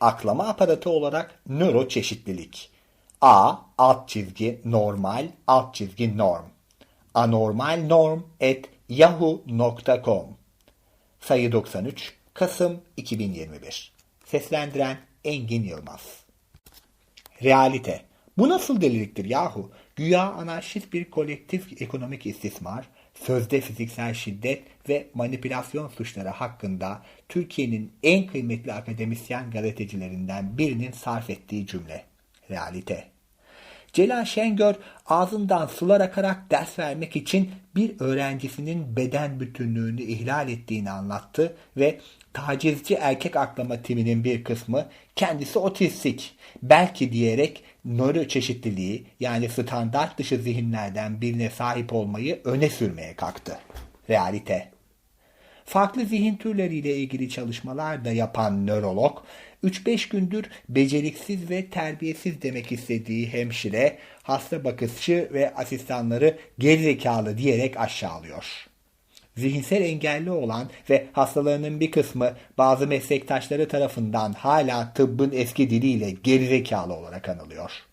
aklama aparatı olarak nöro çeşitlilik. A alt çizgi normal alt çizgi norm. Anormal norm at yahoo.com Sayı 93 Kasım 2021 Seslendiren Engin Yılmaz Realite Bu nasıl deliliktir yahu? Güya anarşist bir kolektif ekonomik istismar, sözde fiziksel şiddet ve manipülasyon suçları hakkında Türkiye'nin en kıymetli akademisyen gazetecilerinden birinin sarf ettiği cümle. Realite. Celal Şengör ağzından sular akarak ders vermek için bir öğrencisinin beden bütünlüğünü ihlal ettiğini anlattı ve tacizci erkek aklama timinin bir kısmı kendisi otistik belki diyerek nöro çeşitliliği yani standart dışı zihinlerden birine sahip olmayı öne sürmeye kalktı. Realite. Farklı zihin türleriyle ilgili çalışmalar da yapan nörolog 3-5 gündür beceriksiz ve terbiyesiz demek istediği hemşire, hasta bakıcı ve asistanları gerizekalı diyerek aşağılıyor. Zihinsel engelli olan ve hastalarının bir kısmı bazı meslektaşları tarafından hala tıbbın eski diliyle gerizekalı olarak anılıyor.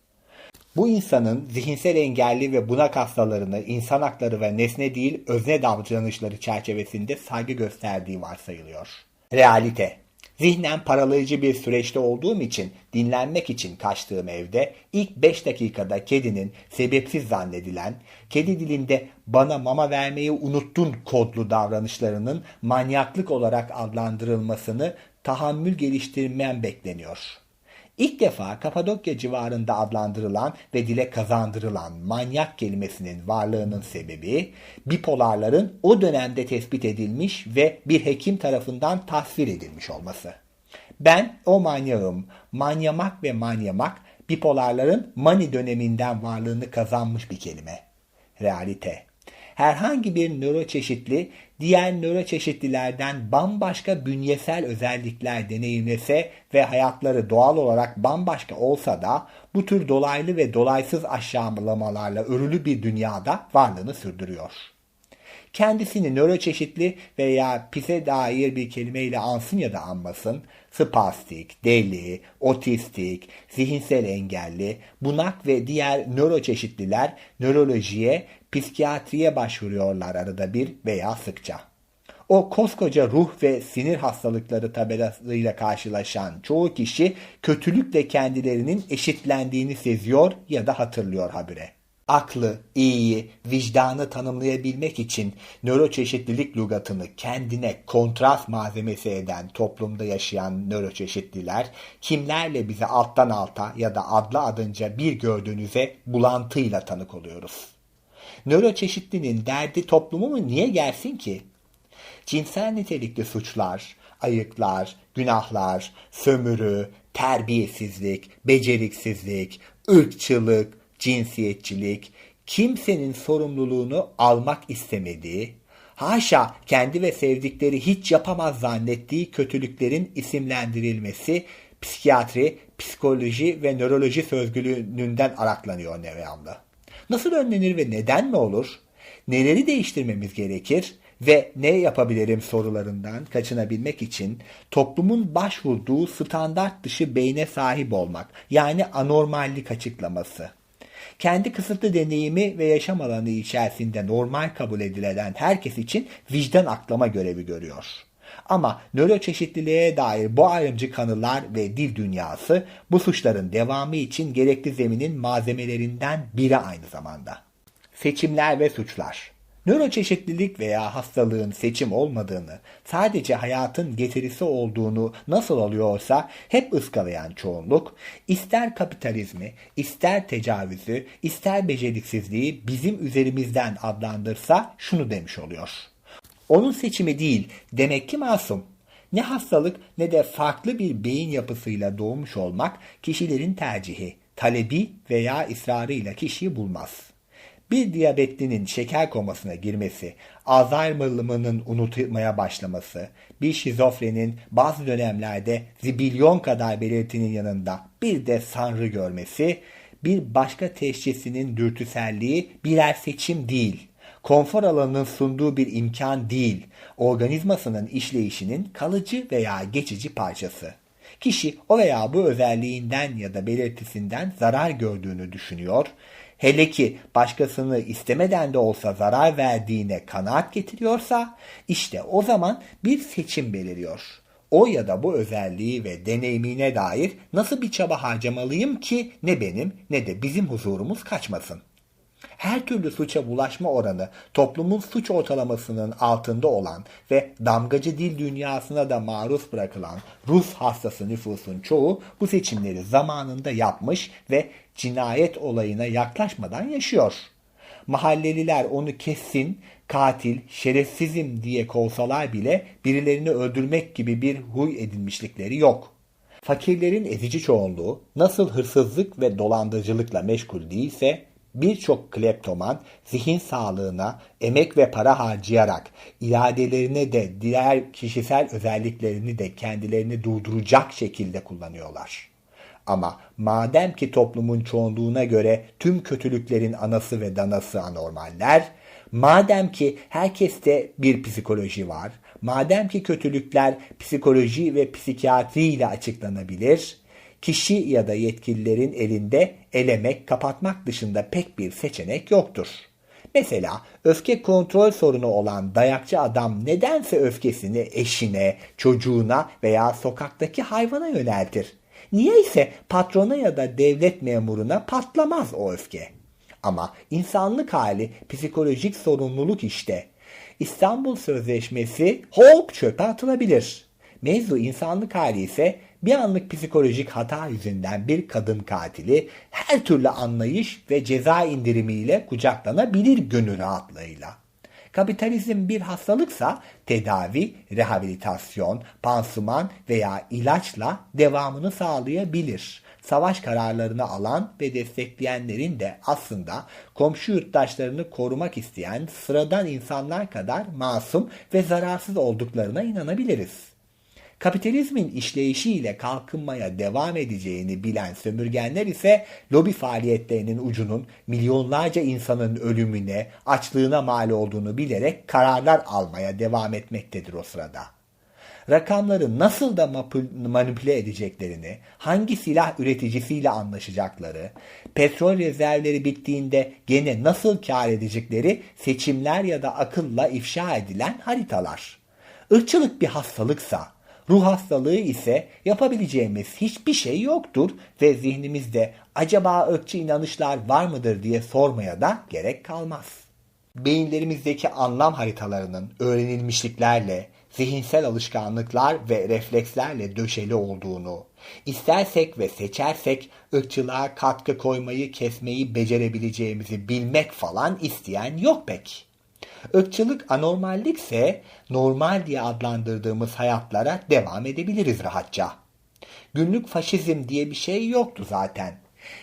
Bu insanın zihinsel engelli ve bunak hastalarını insan hakları ve nesne değil özne davranışları çerçevesinde saygı gösterdiği varsayılıyor. Realite Zihnen paralayıcı bir süreçte olduğum için dinlenmek için kaçtığım evde ilk 5 dakikada kedinin sebepsiz zannedilen, kedi dilinde bana mama vermeyi unuttun kodlu davranışlarının manyaklık olarak adlandırılmasını tahammül geliştirmem bekleniyor.'' İlk defa Kapadokya civarında adlandırılan ve dile kazandırılan manyak kelimesinin varlığının sebebi bipolarların o dönemde tespit edilmiş ve bir hekim tarafından tasvir edilmiş olması. Ben o manyağım, manyamak ve manyamak bipolarların mani döneminden varlığını kazanmış bir kelime. Realite herhangi bir nöroçeşitli diğer nöroçeşitlilerden bambaşka bünyesel özellikler deneyimlese ve hayatları doğal olarak bambaşka olsa da bu tür dolaylı ve dolaysız aşağılamalarla örülü bir dünyada varlığını sürdürüyor. Kendisini nöroçeşitli veya pise dair bir kelimeyle ansın ya da anmasın, spastik, deli, otistik, zihinsel engelli, bunak ve diğer nöroçeşitliler nörolojiye psikiyatriye başvuruyorlar arada bir veya sıkça. O koskoca ruh ve sinir hastalıkları tabelasıyla karşılaşan çoğu kişi kötülükle kendilerinin eşitlendiğini seziyor ya da hatırlıyor habire. Aklı, iyiyi, vicdanı tanımlayabilmek için nöroçeşitlilik lugatını kendine kontrast malzemesi eden toplumda yaşayan nöroçeşitliler kimlerle bize alttan alta ya da adlı adınca bir gördüğünüze bulantıyla tanık oluyoruz. Nöroçeşitlinin derdi toplumu mu niye gelsin ki? Cinsel nitelikli suçlar, ayıklar, günahlar, sömürü, terbiyesizlik, beceriksizlik, ırkçılık, cinsiyetçilik, kimsenin sorumluluğunu almak istemediği, haşa kendi ve sevdikleri hiç yapamaz zannettiği kötülüklerin isimlendirilmesi psikiyatri, psikoloji ve nöroloji sözgülüğünden araklanıyor Nevyan'da. Nasıl önlenir ve neden mi olur? Neleri değiştirmemiz gerekir? Ve ne yapabilirim sorularından kaçınabilmek için toplumun başvurduğu standart dışı beyne sahip olmak yani anormallik açıklaması. Kendi kısıtlı deneyimi ve yaşam alanı içerisinde normal kabul edilen herkes için vicdan aklama görevi görüyor. Ama nöroçeşitliliğe dair bu ayrımcı kanılar ve dil dünyası bu suçların devamı için gerekli zeminin malzemelerinden biri aynı zamanda. Seçimler ve suçlar Nöroçeşitlilik veya hastalığın seçim olmadığını, sadece hayatın getirisi olduğunu nasıl oluyorsa hep ıskalayan çoğunluk, ister kapitalizmi, ister tecavüzü, ister beceriksizliği bizim üzerimizden adlandırsa şunu demiş oluyor. Onun seçimi değil, demek ki masum. Ne hastalık ne de farklı bir beyin yapısıyla doğmuş olmak kişilerin tercihi, talebi veya ısrarıyla kişiyi bulmaz. Bir diyabetlinin şeker komasına girmesi, Alzheimer'lımının unutmaya başlaması, bir şizofrenin bazı dönemlerde zibilyon kadar belirtinin yanında bir de sanrı görmesi, bir başka teşhisinin dürtüselliği birer seçim değil.'' Konfor alanının sunduğu bir imkan değil, organizmasının işleyişinin kalıcı veya geçici parçası. Kişi o veya bu özelliğinden ya da belirtisinden zarar gördüğünü düşünüyor. Hele ki başkasını istemeden de olsa zarar verdiğine kanaat getiriyorsa işte o zaman bir seçim beliriyor. O ya da bu özelliği ve deneyimine dair nasıl bir çaba harcamalıyım ki ne benim ne de bizim huzurumuz kaçmasın. Her türlü suça bulaşma oranı toplumun suç ortalamasının altında olan ve damgacı dil dünyasına da maruz bırakılan Rus hastası nüfusun çoğu bu seçimleri zamanında yapmış ve cinayet olayına yaklaşmadan yaşıyor. Mahalleliler onu kesin, katil, şerefsizim diye kovsalar bile birilerini öldürmek gibi bir huy edinmişlikleri yok. Fakirlerin ezici çoğunluğu nasıl hırsızlık ve dolandırıcılıkla meşgul değilse birçok kleptoman zihin sağlığına emek ve para harcayarak iradelerine de diğer kişisel özelliklerini de kendilerini durduracak şekilde kullanıyorlar. Ama madem ki toplumun çoğunluğuna göre tüm kötülüklerin anası ve danası anormaller, madem ki herkeste bir psikoloji var, madem ki kötülükler psikoloji ve psikiyatri ile açıklanabilir, kişi ya da yetkililerin elinde elemek, kapatmak dışında pek bir seçenek yoktur. Mesela öfke kontrol sorunu olan dayakçı adam nedense öfkesini eşine, çocuğuna veya sokaktaki hayvana yöneltir. Niye ise patrona ya da devlet memuruna patlamaz o öfke. Ama insanlık hali psikolojik sorumluluk işte. İstanbul Sözleşmesi hop çöpe atılabilir. Mevzu insanlık hali ise bir anlık psikolojik hata yüzünden bir kadın katili her türlü anlayış ve ceza indirimiyle kucaklanabilir gönül rahatlığıyla. Kapitalizm bir hastalıksa tedavi, rehabilitasyon, pansuman veya ilaçla devamını sağlayabilir. Savaş kararlarını alan ve destekleyenlerin de aslında komşu yurttaşlarını korumak isteyen sıradan insanlar kadar masum ve zararsız olduklarına inanabiliriz. Kapitalizmin işleyişiyle kalkınmaya devam edeceğini bilen sömürgenler ise lobi faaliyetlerinin ucunun milyonlarca insanın ölümüne, açlığına mal olduğunu bilerek kararlar almaya devam etmektedir o sırada. Rakamları nasıl da manipüle edeceklerini, hangi silah üreticisiyle anlaşacakları, petrol rezervleri bittiğinde gene nasıl kar edecekleri seçimler ya da akılla ifşa edilen haritalar. Irkçılık bir hastalıksa, Ruh hastalığı ise yapabileceğimiz hiçbir şey yoktur ve zihnimizde acaba ırkçı inanışlar var mıdır diye sormaya da gerek kalmaz. Beyinlerimizdeki anlam haritalarının öğrenilmişliklerle, zihinsel alışkanlıklar ve reflekslerle döşeli olduğunu, istersek ve seçersek ırkçılığa katkı koymayı kesmeyi becerebileceğimizi bilmek falan isteyen yok pek. Irkçılık anormallikse normal diye adlandırdığımız hayatlara devam edebiliriz rahatça. Günlük faşizm diye bir şey yoktu zaten.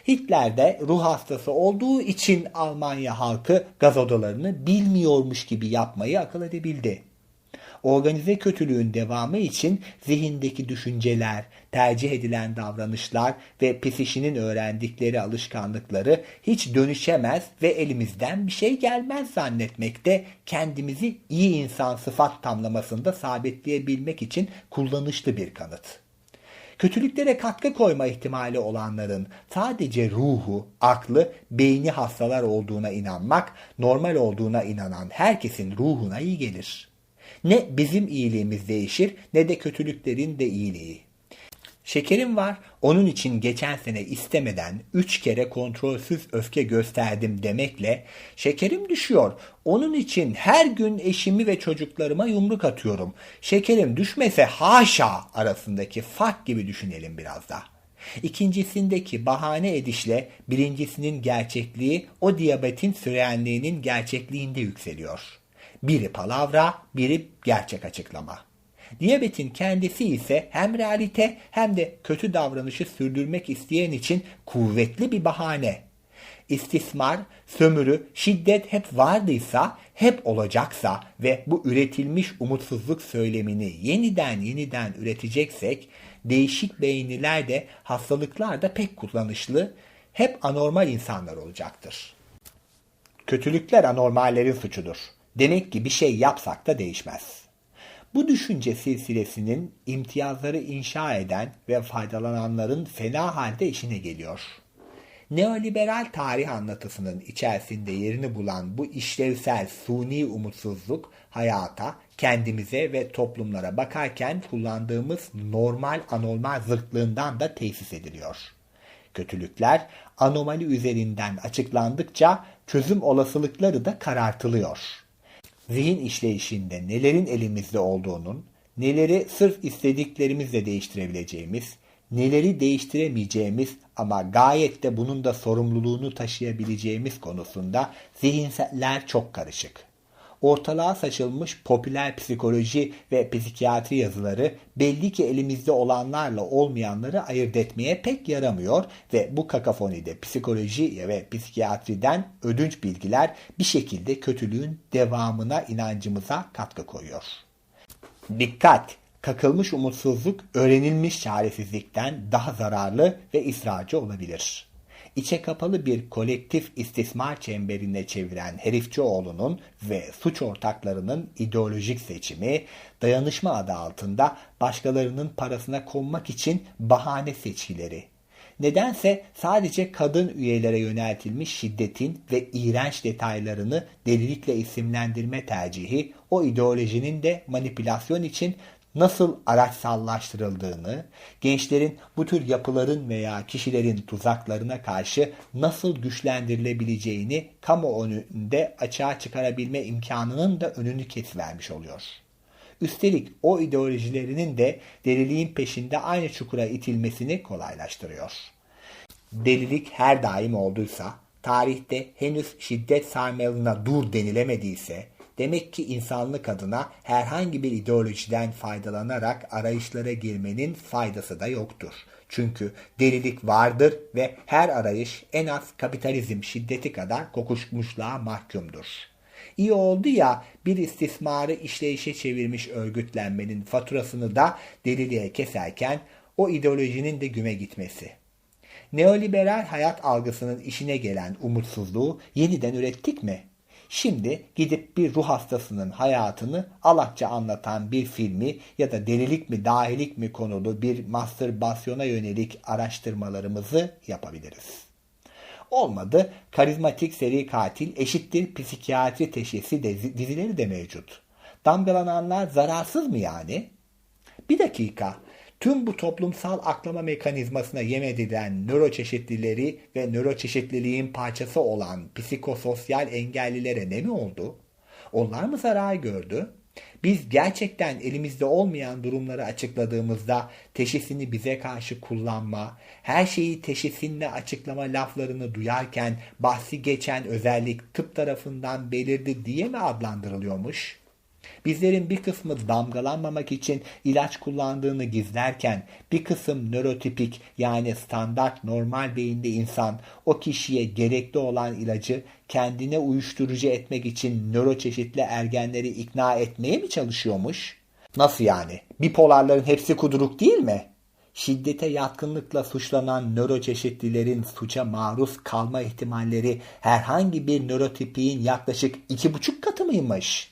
Hitler de ruh hastası olduğu için Almanya halkı gaz odalarını bilmiyormuş gibi yapmayı akıl edebildi. Organize kötülüğün devamı için zihindeki düşünceler, tercih edilen davranışlar ve psişinin öğrendikleri alışkanlıkları hiç dönüşemez ve elimizden bir şey gelmez zannetmekte kendimizi iyi insan sıfat tamlamasında sabitleyebilmek için kullanışlı bir kanıt. Kötülüklere katkı koyma ihtimali olanların sadece ruhu, aklı, beyni hastalar olduğuna inanmak, normal olduğuna inanan herkesin ruhuna iyi gelir. Ne bizim iyiliğimiz değişir ne de kötülüklerin de iyiliği. Şekerim var, onun için geçen sene istemeden üç kere kontrolsüz öfke gösterdim demekle şekerim düşüyor. Onun için her gün eşimi ve çocuklarıma yumruk atıyorum. Şekerim düşmese haşa arasındaki fark gibi düşünelim biraz da. İkincisindeki bahane edişle birincisinin gerçekliği o diyabetin sürenliğinin gerçekliğinde yükseliyor.'' Biri palavra, biri gerçek açıklama. Diyabetin kendisi ise hem realite hem de kötü davranışı sürdürmek isteyen için kuvvetli bir bahane. İstismar, sömürü, şiddet hep vardıysa, hep olacaksa ve bu üretilmiş umutsuzluk söylemini yeniden yeniden üreteceksek, değişik beyinliler de hastalıklar da pek kullanışlı, hep anormal insanlar olacaktır. Kötülükler anormallerin suçudur. Demek ki bir şey yapsak da değişmez. Bu düşünce silsilesinin imtiyazları inşa eden ve faydalananların fena halde işine geliyor. Neoliberal tarih anlatısının içerisinde yerini bulan bu işlevsel suni umutsuzluk hayata, kendimize ve toplumlara bakarken kullandığımız normal anormal zıtlığından da tesis ediliyor. Kötülükler anomali üzerinden açıklandıkça çözüm olasılıkları da karartılıyor. Zihin işleyişinde nelerin elimizde olduğunun, neleri sırf istediklerimizle değiştirebileceğimiz, neleri değiştiremeyeceğimiz ama gayet de bunun da sorumluluğunu taşıyabileceğimiz konusunda zihinseller çok karışık. Ortalığa saçılmış popüler psikoloji ve psikiyatri yazıları belli ki elimizde olanlarla olmayanları ayırt etmeye pek yaramıyor ve bu kakafonide psikoloji ve psikiyatriden ödünç bilgiler bir şekilde kötülüğün devamına inancımıza katkı koyuyor. Dikkat! kakılmış umutsuzluk öğrenilmiş çaresizlikten daha zararlı ve ısrarcı olabilir. İçe kapalı bir kolektif istismar çemberine çeviren Herifçioğlu'nun ve suç ortaklarının ideolojik seçimi, dayanışma adı altında başkalarının parasına konmak için bahane seçkileri. Nedense sadece kadın üyelere yöneltilmiş şiddetin ve iğrenç detaylarını delilikle isimlendirme tercihi o ideolojinin de manipülasyon için nasıl araçsallaştırıldığını, gençlerin bu tür yapıların veya kişilerin tuzaklarına karşı nasıl güçlendirilebileceğini kamu önünde açığa çıkarabilme imkanının da önünü kesivermiş oluyor. Üstelik o ideolojilerinin de deliliğin peşinde aynı çukura itilmesini kolaylaştırıyor. Delilik her daim olduysa, tarihte henüz şiddet sarmalına dur denilemediyse, Demek ki insanlık adına herhangi bir ideolojiden faydalanarak arayışlara girmenin faydası da yoktur. Çünkü delilik vardır ve her arayış en az kapitalizm şiddeti kadar kokuşmuşluğa mahkumdur. İyi oldu ya bir istismarı işleyişe çevirmiş örgütlenmenin faturasını da deliliğe keserken o ideolojinin de güme gitmesi. Neoliberal hayat algısının işine gelen umutsuzluğu yeniden ürettik mi? Şimdi gidip bir ruh hastasının hayatını alakça anlatan bir filmi ya da delilik mi dahilik mi konulu bir mastürbasyona yönelik araştırmalarımızı yapabiliriz. Olmadı karizmatik seri katil eşittir psikiyatri teşhisi dizileri de mevcut. Damgalananlar zararsız mı yani? Bir dakika Tüm bu toplumsal aklama mekanizmasına yem edilen nöroçeşitlileri ve nöroçeşitliliğin parçası olan psikososyal engellilere ne mi oldu? Onlar mı zarar gördü? Biz gerçekten elimizde olmayan durumları açıkladığımızda teşhisini bize karşı kullanma, her şeyi teşhisinle açıklama laflarını duyarken bahsi geçen özellik tıp tarafından belirdi diye mi adlandırılıyormuş?'' Bizlerin bir kısmı damgalanmamak için ilaç kullandığını gizlerken bir kısım nörotipik yani standart normal beyinde insan o kişiye gerekli olan ilacı kendine uyuşturucu etmek için nöroçeşitli ergenleri ikna etmeye mi çalışıyormuş? Nasıl yani? Bipolarların hepsi kuduruk değil mi? Şiddete yatkınlıkla suçlanan nöroçeşitlilerin suça maruz kalma ihtimalleri herhangi bir nörotipiğin yaklaşık iki buçuk katı mıymış?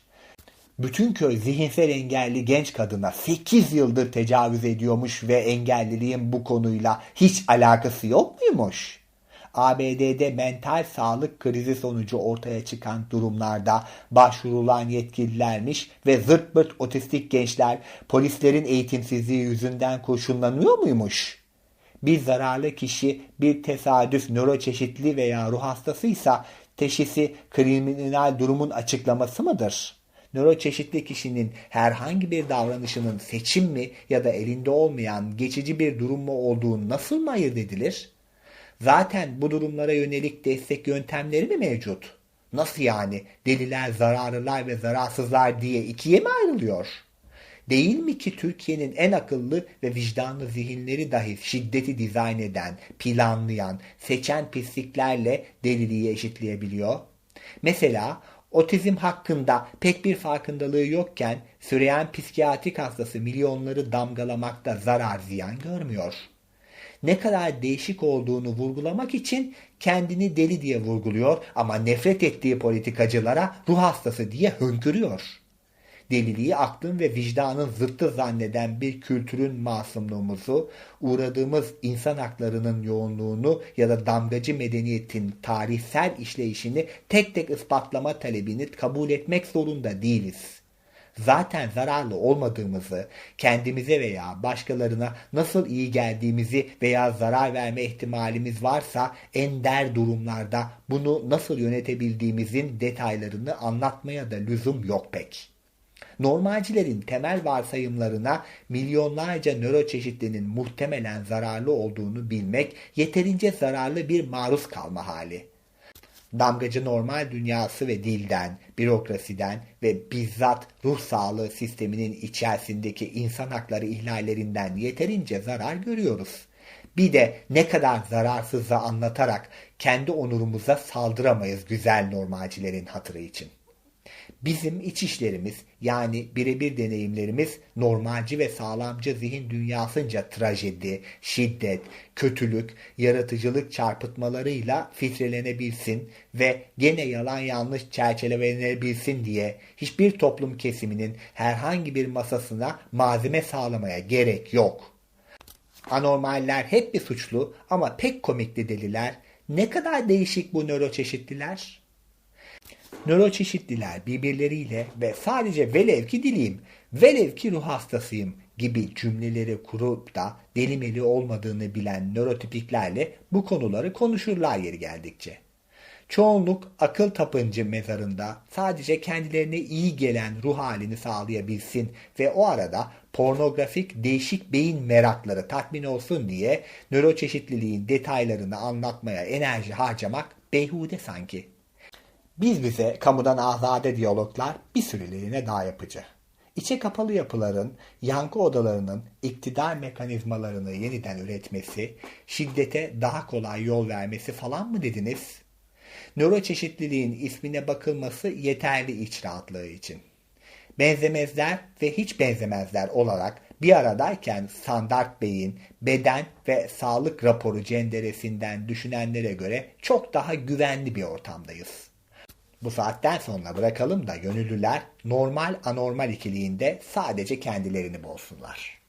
Bütün köy zihinsel engelli genç kadına 8 yıldır tecavüz ediyormuş ve engelliliğin bu konuyla hiç alakası yok muymuş? ABD'de mental sağlık krizi sonucu ortaya çıkan durumlarda başvurulan yetkililermiş ve zırt pırt otistik gençler polislerin eğitimsizliği yüzünden kurşunlanıyor muymuş? Bir zararlı kişi bir tesadüf nöroçeşitli veya ruh hastasıysa teşhisi kriminal durumun açıklaması mıdır?'' Nöroçeşitli kişinin herhangi bir davranışının seçim mi ya da elinde olmayan geçici bir durum mu olduğu nasıl mı ayırt edilir? Zaten bu durumlara yönelik destek yöntemleri mi mevcut? Nasıl yani deliler, zararlılar ve zararsızlar diye ikiye mi ayrılıyor? Değil mi ki Türkiye'nin en akıllı ve vicdanlı zihinleri dahi şiddeti dizayn eden, planlayan, seçen pisliklerle deliliği eşitleyebiliyor? Mesela Otizm hakkında pek bir farkındalığı yokken süreyen psikiyatrik hastası milyonları damgalamakta zarar ziyan görmüyor. Ne kadar değişik olduğunu vurgulamak için kendini deli diye vurguluyor ama nefret ettiği politikacılara ruh hastası diye hönkürüyor. Deliliği aklın ve vicdanın zıttı zanneden bir kültürün masumluğumuzu, uğradığımız insan haklarının yoğunluğunu ya da damgacı medeniyetin tarihsel işleyişini tek tek ispatlama talebini kabul etmek zorunda değiliz zaten zararlı olmadığımızı, kendimize veya başkalarına nasıl iyi geldiğimizi veya zarar verme ihtimalimiz varsa ender durumlarda bunu nasıl yönetebildiğimizin detaylarını anlatmaya da lüzum yok pek. Normalcilerin temel varsayımlarına milyonlarca nöroçeşitlinin muhtemelen zararlı olduğunu bilmek yeterince zararlı bir maruz kalma hali damgacı normal dünyası ve dilden, bürokrasiden ve bizzat ruh sağlığı sisteminin içerisindeki insan hakları ihlallerinden yeterince zarar görüyoruz. Bir de ne kadar zararsızı anlatarak kendi onurumuza saldıramayız güzel normalcilerin hatırı için. Bizim iç işlerimiz yani birebir deneyimlerimiz normalci ve sağlamcı zihin dünyasınca trajedi, şiddet, kötülük, yaratıcılık çarpıtmalarıyla filtrelenebilsin ve gene yalan yanlış çerçevelenebilsin diye hiçbir toplum kesiminin herhangi bir masasına malzeme sağlamaya gerek yok. Anormaller hep bir suçlu ama pek komikli deliler. Ne kadar değişik bu nöroçeşitliler. Nöroçeşitliler birbirleriyle ve sadece velev ki dileyim, velev ki ruh hastasıyım gibi cümleleri kurup da delimeli olmadığını bilen nörotipiklerle bu konuları konuşurlar yeri geldikçe. Çoğunluk akıl tapıncı mezarında sadece kendilerine iyi gelen ruh halini sağlayabilsin ve o arada pornografik değişik beyin merakları tatmin olsun diye nöroçeşitliliğin detaylarını anlatmaya enerji harcamak beyhude sanki. Biz bize kamudan azade diyaloglar bir süreliğine daha yapıcı. İçe kapalı yapıların, yankı odalarının iktidar mekanizmalarını yeniden üretmesi, şiddete daha kolay yol vermesi falan mı dediniz? Nöroçeşitliliğin ismine bakılması yeterli iç rahatlığı için. Benzemezler ve hiç benzemezler olarak bir aradayken standart beyin, beden ve sağlık raporu cenderesinden düşünenlere göre çok daha güvenli bir ortamdayız. Bu saatten sonra bırakalım da gönüllüler normal anormal ikiliğinde sadece kendilerini bozsunlar.